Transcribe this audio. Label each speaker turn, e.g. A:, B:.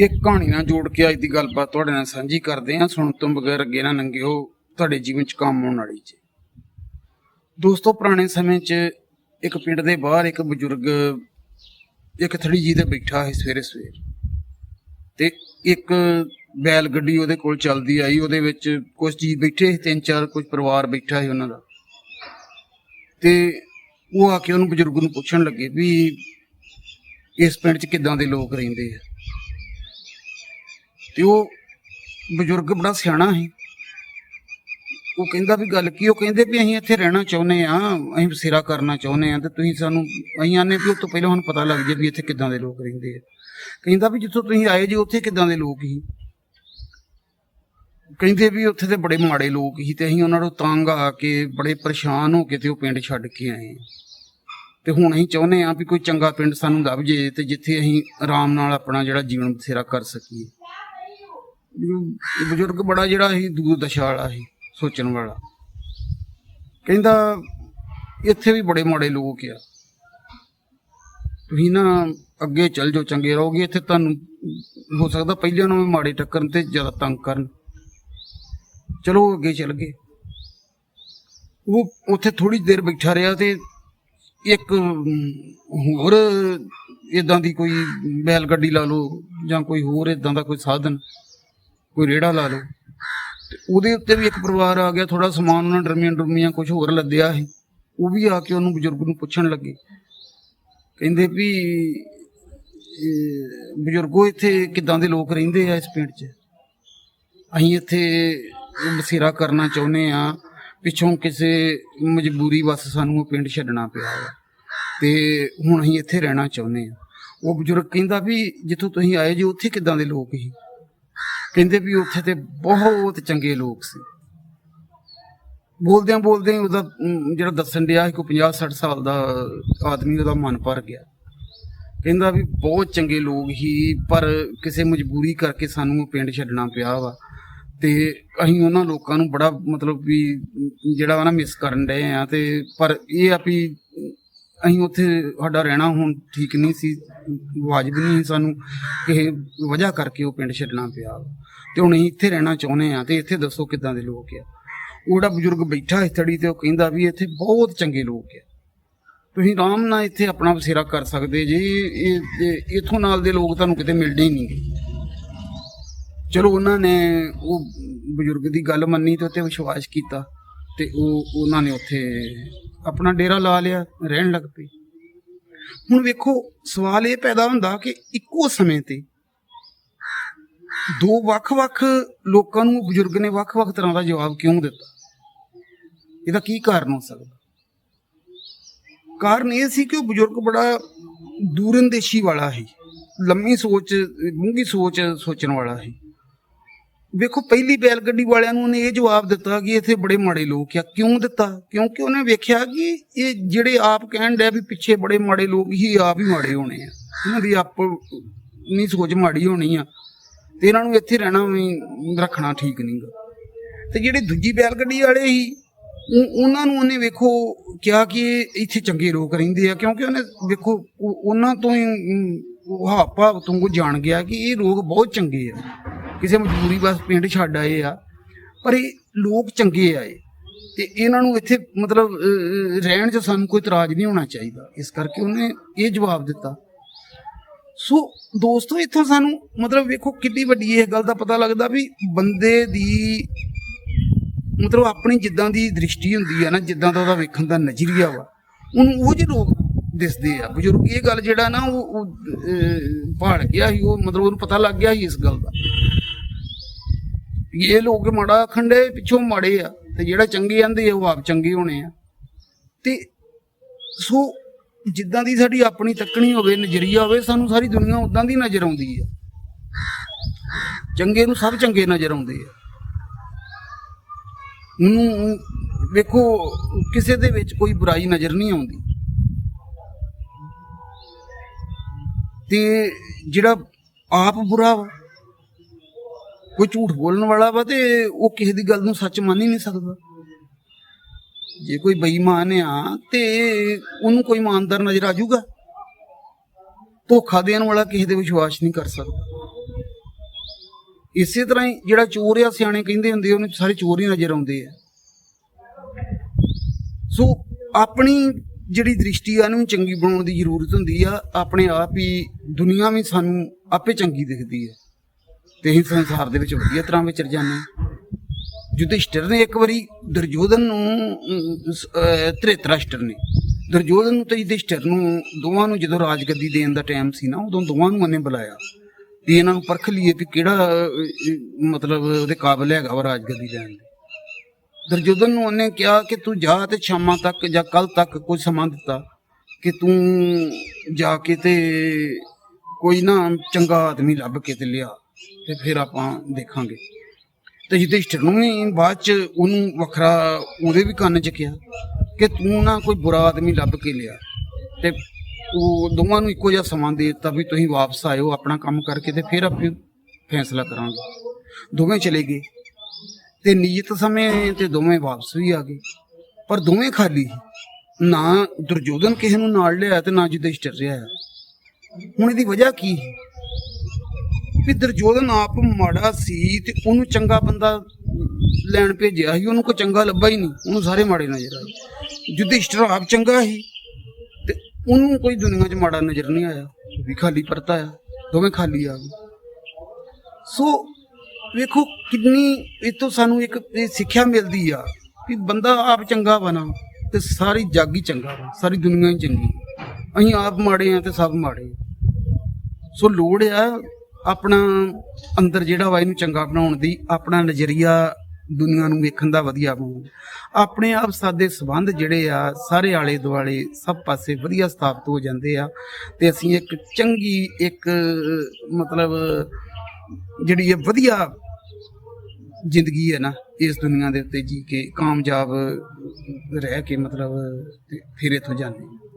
A: ਇੱਕ ਕਹਾਣੀ ਨਾਲ ਜੋੜ ਕੇ ਅੱਜ ਦੀ ਗੱਲਬਾਤ ਤੁਹਾਡੇ ਨਾਲ ਸਾਂਝੀ ਕਰਦੇ ਹਾਂ। ਸੁਣ ਤੋਂ ਬਗੈਰ ਅੱਗੇ ਨਾ ਲੰਘਿਓ ਤੁਹਾਡੇ ਜੀਵਨ 'ਚ ਕੰਮ ਆਉਣ ਵਾਲੀ ਜੀ। ਦੋਸਤੋ, ਪੁਰਾਣੇ ਸਮੇਂ 'ਚ ਇੱਕ ਪਿੰਡ ਦੇ ਬਾਹਰ ਇੱਕ ਬਜ਼ੁਰਗ ਇੱਕ ਥੜੀ ਜੀ ਤੇ ਬੈਠਾ ਹੈ ਸਵੇਰੇ ਸਵੇਰ। ਤੇ ਇੱਕ ਬੈਲ ਗੱਡੀ ਉਹਦੇ ਕੋਲ ਚੱਲਦੀ ਆਈ। ਉਹਦੇ ਵਿੱਚ ਕੁਝ ਜੀ ਬੈਠੇ ਸੀ, ਤਿੰਨ ਚਾਰ ਕੁਝ ਪਰਿਵਾਰ ਬੈਠਾ ਸੀ ਉਹਨਾਂ ਦਾ। ਤੇ ਉਹ ਆ ਕੇ ਉਹਨੂੰ ਬਜ਼ੁਰਗ ਨੂੰ ਪੁੱਛਣ ਲੱਗੇ ਵੀ ਇਸ ਪਿੰਡ 'ਚ ਕਿੱਦਾਂ ਦੇ ਲੋਕ ਰਹਿੰਦੇ ਆ? ਤੇ ਉਹ ਬਜ਼ੁਰਗ ਬੜਾ ਸਿਆਣਾ ਸੀ। ਉਹ ਕਹਿੰਦਾ ਵੀ ਗੱਲ ਕੀ, ਉਹ ਕਹਿੰਦੇ ਵੀ ਅਸੀਂ ਇੱਥੇ ਰਹਿਣਾ ਚਾਹੁੰਦੇ ਆ, ਅਸੀਂ ਬਸੇਰਾ ਕਰਨਾ ਚਾਹੁੰਦੇ ਆ ਤੇ ਤੁਸੀਂ ਸਾਨੂੰ, ਅਸੀਂ ਆਨੇ ਵੀ ਉਹ ਤੋਂ ਪਹਿਲਾਂ ਹੁਣ ਪਤਾ ਲੱਗ ਜੇ ਵੀ ਇੱਥੇ ਕਿੱਦਾਂ ਦੇ ਲੋਕ ਰਹਿੰਦੇ ਆ। ਕਹਿੰਦਾ ਵੀ ਜਿੱਥੋਂ ਤੁਸੀਂ ਆਏ ਜੀ ਉੱਥੇ ਕਿੱਦਾਂ ਦੇ ਲੋਕ ਸੀ। ਕਹਿੰਦੇ ਵੀ ਉੱਥੇ ਤੇ ਬੜੇ ਮਾੜੇ ਲੋਕ ਸੀ ਤੇ ਅਸੀਂ ਉਹਨਾਂ ਨੂੰ ਤੰਗ ਆ ਕੇ, ਬੜੇ ਪਰੇਸ਼ਾਨ ਹੋ ਕੇ ਤੇ ਉਹ ਪਿੰਡ ਛੱਡ ਕੇ ਆਏ। ਤੇ ਹੁਣ ਅਸੀਂ ਚਾਹੁੰਦੇ ਆ ਵੀ ਕੋਈ ਚੰਗਾ ਪਿੰਡ ਸਾਨੂੰ ਲੱਭ ਜੇ ਤੇ ਜਿੱਥੇ ਅਸੀਂ ਆਰਾਮ ਨਾਲ ਆਪਣਾ ਜਿਹੜਾ ਜੀਵਨ ਬਸੇਰਾ ਕਰ ਸਕੀਏ। ਬਜ਼ੁਰਗ ਬੜਾ ਜਿਹੜਾ ਸੀ ਦੂਰ ਦਸ਼ਾ ਵਾਲਾ ਸੀ, ਸੋਚਣ ਵਾਲਾ। ਕਹਿੰਦਾ, ਇੱਥੇ ਵੀ ਬੜੇ ਮਾੜੇ ਲੋਕ ਆ। ਤੁਸੀਂ ਨਾ ਅੱਗੇ ਚੱਲ ਜਾਓ, ਚੰਗੇ ਰਹੋਗੇ। ਇੱਥੇ ਤੁਹਾਨੂੰ ਹੋ ਸਕਦਾ ਪਹਿਲਿਆਂ ਨੂੰ ਮਾੜੇ ਟੱਕਰਨ ਤੇ ਜ਼ਿਆਦਾ ਤੰਗ ਕਰਨ। ਚਲੋ ਅੱਗੇ ਚੱਲ ਗਏ। ਉਹ ਉੱਥੇ ਥੋੜੀ ਦੇਰ ਬੈਠਾ ਰਿਹਾ ਤੇ ਇੱਕ ਹੋਰ ਇਦਾਂ ਦੀ ਕੋਈ ਬੈਲ ਗੱਡੀ ਲਾ ਲਓ ਜਾਂ ਕੋਈ ਹੋਰ ਇਦਾਂ ਦਾ ਕੋਈ ਸਾਧਨ। ਕੋਈ ਰੇੜਾ ਲਾ ਲਓ। ਤੇ ਉਹਦੇ ਉੱਤੇ ਵੀ ਇੱਕ ਪਰਿਵਾਰ ਆ ਗਿਆ ਥੋੜਾ ਸਮਾਨ ਉਹਨਾਂ ਡਰਮੀਆਂ ਡਰਮੀਆਂ ਕੁਝ ਹੋਰ ਲੱਦਿਆ ਸੀ। ਉਹ ਵੀ ਆ ਕੇ ਉਹਨੂੰ ਬਜ਼ੁਰਗ ਨੂੰ ਪੁੱਛਣ ਲੱਗੇ। ਕਹਿੰਦੇ ਵੀ ਬਜ਼ੁਰਗੋ, ਇੱਥੇ ਕਿੱਦਾਂ ਦੇ ਲੋਕ ਰਹਿੰਦੇ ਆ ਇਸ ਪਿੰਡ 'ਚ? ਅਸੀਂ ਇੱਥੇ ਬਸੇਰਾ ਕਰਨਾ ਚਾਹੁੰਦੇ ਆ। ਪਿੱਛੋਂ ਕਿਸੇ ਮਜਬੂਰੀ ਵਸ ਸਾਨੂੰ ਉਹ ਪਿੰਡ ਛੱਡਣਾ ਪਿਆ ਵਾ ਤੇ ਹੁਣ ਅਸੀਂ ਇੱਥੇ ਰਹਿਣਾ ਚਾਹੁੰਦੇ ਆ। ਉਹ ਬਜ਼ੁਰਗ ਕਹਿੰਦਾ ਵੀ, ਜਿੱਥੋਂ ਤੁਸੀਂ ਆਏ ਜੀ, ਉੱਥੇ ਕਿੱਦਾਂ ਦੇ ਲੋਕ ਸੀ? ਕਹਿੰਦੇ ਵੀ ਉੱਥੇ ਤੇ ਬਹੁਤ ਚੰਗੇ ਲੋਕ ਸੀ। ਬੋਲਦਿਆਂ ਬੋਲਦਿਆਂ ਉਹਦਾ ਜਿਹੜਾ ਦੱਸਣ ਡਿਆ ਸੀ ਕੋਈ 50 60 ਸਾਲ ਦਾ ਆਦਮੀ, ਉਹਦਾ ਮਨ ਭਰ ਗਿਆ। ਕਹਿੰਦਾ ਵੀ ਬਹੁਤ ਚੰਗੇ ਲੋਕ ਹੀ ਪਰ ਕਿਸੇ ਮਜਬੂਰੀ ਕਰਕੇ ਸਾਨੂੰ ਪਿੰਡ ਛੱਡਣਾ ਪਿਆ ਵਾ। ਤੇ ਅਸੀਂ ਉਹਨਾਂ ਲੋਕਾਂ ਨੂੰ ਬੜਾ ਮਤਲਬ ਵੀ ਜਿਹੜਾ ਨਾ ਮਿਸ ਕਰਨ ਡਏ ਆ ਤੇ ਪਰ ਇਹ ਆ ਵੀ ਅਸੀਂ ਉੱਥੇ ਸਾਡਾ ਰਹਿਣਾ ਹੁਣ ਠੀਕ ਨਹੀਂ ਸੀ, ਵਾਜਬ ਨਹੀਂ ਸੀ ਸਾਨੂੰ। ਕਿਸੇ ਵਜ੍ਹਾ ਕਰਕੇ ਉਹ ਪਿੰਡ ਛੱਡਣਾ ਪਿਆ। ਤੇ ਹੁਣ ਅਸੀਂ ਇੱਥੇ ਰਹਿਣਾ ਚਾਹੁੰਦੇ ਆ ਤੇ ਇੱਥੇ ਦੱਸੋ ਕਿੱਦਾਂ ਦੇ ਲੋਕ ਆ। ਉਹ ਜਿਹੜਾ ਬਜ਼ੁਰਗ ਬੈਠਾ ਸੀ ਥੜੀ ਤੇ ਉਹ ਕਹਿੰਦਾ ਵੀ ਇੱਥੇ ਬਹੁਤ ਚੰਗੇ ਲੋਕ ਆ। ਤੁਸੀਂ ਆਰਾਮ ਨਾਲ ਇੱਥੇ ਆਪਣਾ ਵਸੇਰਾ ਕਰ ਸਕਦੇ ਜੇ, ਇਹ ਇਹ- ਨਾਲ ਦੇ ਲੋਕ ਤੁਹਾਨੂੰ ਕਿਤੇ ਮਿਲਦੇ ਹੀ ਨਹੀਂ। ਚਲੋ ਉਹਨਾਂ ਨੇ ਉਹ ਬਜ਼ੁਰਗ ਦੀ ਗੱਲ ਮੰਨੀ ਤੇ ਉੱਤੇ ਵਿਸ਼ਵਾਸ ਕੀਤਾ ਤੇ ਉਹ, ਉਹਨਾਂ ਨੇ ਉੱਥੇ ਆਪਣਾ ਡੇਰਾ ਲਾ ਲਿਆ, ਰਹਿਣ ਲੱਗ ਪਏ ਹੁਣ ਵੇਖੋ, ਸਵਾਲ ਇਹ ਪੈਦਾ ਹੁੰਦਾ ਕਿ ਇੱਕੋ ਸਮੇਂ ਤੇ ਦੋ ਵੱਖ-ਵੱਖ ਲੋਕਾਂ ਨੂੰ ਬਜ਼ੁਰਗ ਨੇ ਵੱਖ-ਵੱਖ ਤਰ੍ਹਾਂ ਦਾ ਜਵਾਬ ਕਿਉਂ ਦਿੱਤਾ? ਇਹਦਾ ਕੀ ਕਾਰਨ ਹੋ ਸਕਦਾ? ਕਾਰਨ ਇਹ ਸੀ ਕਿ ਉਹ ਬਜ਼ੁਰਗ ਬੜਾ ਦੂਰੰਦੇਸ਼ੀ ਵਾਲਾ ਸੀ, ਲੰਮੀ ਸੋਚ, ਡੂੰਘੀ ਸੋਚ ਸੋਚਣ ਵਾਲਾ ਸੀ। ਵੇਖੋ ਪਹਿਲੀ ਬੈਲ ਗੱਡੀ ਵਾਲਿਆਂ ਨੂੰ ਉਹਨੇ ਇਹ ਜਵਾਬ ਦਿੱਤਾ ਕਿ ਇੱਥੇ ਬੜੇ ਮਾੜੇ ਲੋਕ ਆ। ਕਿਉਂ ਦਿੱਤਾ? ਕਿਉਂਕਿ ਉਹਨੇ ਵੇਖਿਆ ਕਿ ਇਹ ਜਿਹੜੇ ਆਪ ਕਹਿਣ ਡਿਆ ਵੀ ਪਿੱਛੇ ਬੜੇ ਮਾੜੇ ਲੋਕ ਹੀ ਆਪ ਹੀ ਮਾੜੇ ਹੋਣੇ ਆ। ਇਹਨਾਂ ਦੀ ਆਪ ਨਹੀਂ ਸੋਚ ਮਾੜੀ ਹੋਣੀ ਆ। ਤੇ ਇਹਨਾਂ ਨੂੰ ਇੱਥੇ ਰਹਿਣਾ ਵੀ ਰੱਖਣਾ ਠੀਕ ਨਹੀਂਗਾ ਤੇ ਜਿਹੜੇ ਦੂਜੀ ਬੈਲ ਗੱਡੀ ਵਾਲੇ ਸੀ ਉਹ- ਉਹਨਾਂ ਨੂੰ ਉਹਨੇ ਵੇਖੋ ਕਿਹਾ ਕਿ ਇੱਥੇ ਚੰਗੇ ਲੋਕ ਰਹਿੰਦੇ ਆ। ਕਿਉਂਕਿ ਉਹਨੇ ਵੇਖੋ ਉਹਨਾਂ ਤੋਂ ਹੀ ਅਮ, ਉਹ ਹਾਪਾ ਤੋਂ ਜਾਣ ਗਿਆ ਕਿ ਇਹ ਲੋਕ ਬਹੁਤ ਚੰਗੇ ਆ। ਕਿਸੇ ਮਜਬੂਰੀ ਬਸ ਪਿੰਡ ਛੱਡ ਆਏ ਆ ਪਰ ਇਹ ਲੋਕ ਚੰਗੇ ਆਏ ਤੇ ਇਹਨਾਂ ਨੂੰ ਇੱਥੇ ਮਤਲਬ ਅਹ, ਰਹਿਣ 'ਚ ਸਾਨੂੰ ਕੋਈ ਇਤਰਾਜ਼ ਨਹੀਂ ਹੋਣਾ ਚਾਹੀਦਾ। ਇਸ ਕਰਕੇ ਉਹਨੇ ਇਹ ਜਵਾਬ ਦਿੱਤਾ। ਸੋ ਦੋਸਤੋ ਇੱਥੋਂ ਸਾਨੂੰ ਮਤਲਬ ਵੇਖੋ ਕਿੰਨੀ ਵੱਡੀ ਇਹ ਗੱਲ ਦਾ ਪਤਾ ਲੱਗਦਾ ਵੀ ਬੰਦੇ ਦੀ ਮਤਲਬ ਆਪਣੀ ਜਿੱਦਾਂ ਦੀ ਦ੍ਰਿਸ਼ਟੀ ਹੁੰਦੀ ਆ ਨਾ ਜਿੱਦਾਂ ਦਾ ਉਹਦਾ ਵੇਖਣ ਦਾ ਨਜ਼ਰੀਆ ਵਾ ਉਹਨੂੰ ਉਹ ਜਿਹੇ ਲੋਕ ਦਿਸਦੇ ਆ। ਬਜ਼ੁਰਗ ਇਹ ਗੱਲ ਜਿਹੜਾ ਨਾ ਉਹ ਅਹ, ਭਾੜ ਗਿਆ ਸੀ ਉਹ ਮਤਲਬ ਉਹਨੂੰ ਪਤਾ ਲੱਗ ਗਿਆ ਸੀ ਇਸ ਗੱਲ ਦਾ। ਇਹ ਲੋਕ ਮਾੜਾ ਖੰਡੇ ਪਿੱਛੋਂ ਮਾੜੇ ਆ, ਤੇ ਜਿਹੜਾ ਚੰਗੇ ਆਂਦੇ ਆ ਉਹ ਆਪ ਚੰਗੇ ਹੋਣੇ ਆ। ਤੇ ਸੋ ਜਿੱਦਾਂ ਦੀ ਸਾਡੀ ਆਪਣੀ ਤੱਕਣੀ ਹੋਵੇ, ਨਜ਼ਰੀਆ ਹੋਵੇ, ਸਾਨੂੰ ਸਾਰੀ ਦੁਨੀਆ ਉਦਾਂ ਦੀ ਨਜ਼ਰ ਆਉਂਦੀ ਆ। ਚੰਗੇ ਨੂੰ ਸਭ ਚੰਗੇ ਨਜ਼ਰ ਆਉਂਦੇ ਆ। ਉਹਨੂੰ ਵੇਖੋ, ਕਿਸੇ ਦੇ ਵਿੱਚ ਕੋਈ ਬੁਰਾਈ ਨਜ਼ਰ ਨਹੀਂ ਆਉਂਦੀ। ਤੇ ਜਿਹੜਾ ਆਪ ਬੁਰਾ ਵਾ ਕੋਈ ਝੂਠ ਬੋਲਣ ਵਾਲਾ ਵਾ ਤੇ ਉਹ ਕਿਸੇ ਦੀ ਗੱਲ ਨੂੰ ਸੱਚ ਮੰਨ ਹੀ ਨਹੀਂ ਸਕਦਾ। ਜੇ ਕੋਈ ਬੇਈਮਾਨ ਆ ਤੇ ਉਹਨੂੰ ਕੋਈ ਇਮਾਨਦਾਰ ਨਜ਼ਰ ਆ ਜਾਊਗਾ। ਧੋਖਾ ਦੇਣ ਵਾਲਾ ਕਿਸੇ ਦੇ ਵਿਸ਼ਵਾਸ ਨਹੀਂ ਕਰ ਸਕਦਾ। ਇਸੇ ਤਰ੍ਹਾਂ ਹੀ ਜਿਹੜਾ ਚੋਰ ਆ, ਸਿਆਣੇ ਕਹਿੰਦੇ ਹੁੰਦੇ ਉਹਨੂੰ ਸਾਰੇ ਚੋਰ ਹੀ ਨਜ਼ਰ ਆਉਂਦੇ ਆ। ਸੋ ਆਪਣੀ ਜਿਹੜੀ ਦ੍ਰਿਸ਼ਟੀ ਆ ਨੂੰ ਚੰਗੀ ਬਣਾਉਣ ਦੀ ਜ਼ਰੂਰਤ ਹੁੰਦੀ ਆ। ਆਪਣੇ ਆਪ ਹੀ ਦੁਨੀਆ ਵੀ ਸਾਨੂੰ ਆਪੇ ਚੰਗੀ ਦਿਖਦੀ ਹੈ ਤੇ ਅਸੀਂ ਸੰਸਾਰ ਦੇ ਵਿੱਚ ਵਧੀਆ ਤਰ੍ਹਾਂ ਵਿਚਰ ਜਾਂਦੇ ਹਾਂ। ਯੁਧਿਸ਼ਟਰ ਨੇ ਇੱਕ ਵਾਰੀ ਦੁਰਯੋਧਨ ਨੂੰ ਅਮ, ਸ- ਧ੍ਰਿਤਰਾਸ਼ਟਰ ਨੇ। ਦੁਰਯੋਧਨ ਨੂੰ ਤੇ ਯੁਧਿਸ਼ਟਰ ਨੂੰ ਦੋਵਾਂ ਨੂੰ ਜਦੋਂ ਰਾਜਗੱਦੀ ਦੇਣ ਦਾ ਟਾਈਮ ਸੀ ਨਾ ਉਦੋਂ ਦੋਵਾਂ ਨੂੰ ਉਹਨੇ ਬੁਲਾਇਆ। ਵੀ ਇਹਨਾਂ ਨੂੰ ਪਰਖ ਲਈਏ ਵੀ ਕਿਹੜਾ ਮਤਲਬ ਉਹਦੇ ਕਾਬਿਲ ਹੈਗਾ ਵਾ ਰਾਜਗੱਦੀ ਲੈਣ ਦੇ। ਦਰਜੋਧਨ ਨੂੰ ਉਹਨੇ ਕਿਹਾ ਕਿ ਤੂੰ ਜਾ ਤੇ ਸ਼ਾਮਾਂ ਤੱਕ ਜਾਂ ਕੱਲ ਤੱਕ ਕੋਈ ਸਮਾਂ ਦਿੱਤਾ ਕਿ ਤੂੰ ਜਾ ਕੇ ਤੇ ਕੋਈ ਨਾ ਚੰਗਾ ਆਦਮੀ ਲੱਭ ਕੇ ਤੇ ਲਿਆ। ਤੇ ਫਿਰ ਆਪਾਂ ਦੇਖਾਂਗੇ। ਤੇ ਯੁਧਿਸ਼ਟਰ ਨੂੰ ਵੀ ਬਾਅਦ ਚ ਉਹਨੂੰ ਵੱਖਰਾ ਉਹਦੇ ਵੀ ਕੰਨ ਚ ਕਿਹਾ ਕਿ ਤੂੰ ਨਾ ਕੋਈ ਬੁਰਾ ਆਦਮੀ ਲੱਭ ਕੇ ਲਿਆ। ਤੇ ਉਹ ਦੋਵਾਂ ਨੂੰ ਇੱਕੋ ਜਿਹਾ ਸਮਾਂ ਦੇ ਦਿੱਤਾ ਵੀ ਤੁਸੀਂ ਵਾਪਸ ਆਇਓ, ਆਪਣਾ ਕੰਮ ਕਰਕੇ ਤੇ ਫਿਰ ਆਪੇ ਫੈਸਲਾ ਕਰਾਂਗੇ। ਦੋਵੇਂ ਚਲੇ ਗਏ। ਤੇ ਨਿਯਤ ਸਮੇਂ ਤੇ ਦੋਵੇਂ ਵਾਪਸ ਵੀ ਆ ਗਏ। ਪਰ ਦੋਵੇਂ ਖਾਲੀ ਸੀ। ਨਾ ਦੁਰਯੋਧਨ ਕਿਸੇ ਨੂੰ ਨਾਲ ਲਿਆ ਤੇ ਨਾ ਯੁਧਿਸ਼ਟਰ ਰਿਹਾ ਹੁਣ ਇਹਦੀ ਵਜ੍ਹਾ ਕੀ ਹੈ ਵੀ ਦਰਜੋਧਨ ਆਪ ਮਾੜਾ ਸੀ ਤੇ ਉਹਨੂੰ ਚੰਗਾ ਬੰਦਾ ਲੈਣ ਭੇਜਿਆ ਸੀ, ਉਹਨੂੰ ਕੋਈ ਚੰਗਾ ਲੱਭਾ ਹੀ ਨਹੀਂ, ਉਹਨੂੰ ਸਾਰੇ ਮਾੜੇ ਨਜ਼ਰ ਆਏ। ਯੁਧਿਸ਼ਠਿਰ ਆਪ ਚੰਗਾ ਸੀ ਤੇ ਉਹਨੂੰ ਕੋਈ ਦੁਨੀਆ 'ਚ ਮਾੜਾ ਨਜ਼ਰ ਨਹੀਂ ਆਇਆ, ਵੀ ਖਾਲੀ ਪਰਤਾ ਆ, ਦੋਵੇਂ ਖਾਲੀ ਆ ਗਏ। ਸੋ ਵੇਖੋ ਕਿੰਨੀ ਇਹ ਤੋਂ ਸਾਨੂੰ ਇੱਕ ਇਹ ਸਿੱਖਿਆ ਮਿਲਦੀ ਆ ਕਿ ਬੰਦਾ ਆਪ ਚੰਗਾ ਬਣਾ ਤੇ ਸਾਰੀ ਜੱਗ ਹੀ ਚੰਗਾ ਵਾ ਸਾਰੀ ਦੁਨੀਆ ਹੀ ਚੰਗੀ। ਅਸੀਂ ਆਪ ਮਾੜੇ ਆ ਤੇ ਸਭ ਮਾੜੇ ਸੋ ਲੋੜ ਆ ਆਪਣਾ ਅੰਦਰ ਜਿਹੜਾ ਵਾ ਇਹਨੂੰ ਚੰਗਾ ਬਣਾਉਣ ਦੀ, ਆਪਣਾ ਨਜ਼ਰੀਆ ਦੁਨੀਆ ਨੂੰ ਵੇਖਣ ਦਾ ਵਧੀਆ ਬਣਾਉਣ ਆਪਣੇ ਆਪ ਸਾਦੇ ਸਬੰਧ ਜਿਹੜੇ ਆ, ਸਾਰੇ ਆਲੇ ਦੁਆਲੇ ਸਭ ਪਾਸੇ ਵਧੀਆ ਸਥਾਪਿਤ ਹੋ ਜਾਂਦੇ ਆ ਤੇ ਅਸੀਂ ਇੱਕ ਚੰਗੀ ਇੱਕ, ਮਤਲਬ ਜਿਹੜੀ ਇਹ ਵਧੀਆ ਜ਼ਿੰਦਗੀ ਹੈ ਨਾ, ਇਸ ਦੁਨੀਆ ਦੇ ਉੱਤੇ ਜੀ ਕੇ ਕਾਮਯਾਬ ਰਹਿ ਕੇ ਮਤਲਬ ਤੇ ਫਿਰ ਇੱਥੋਂ ਜਾਂਦੇ ਹਾਂ।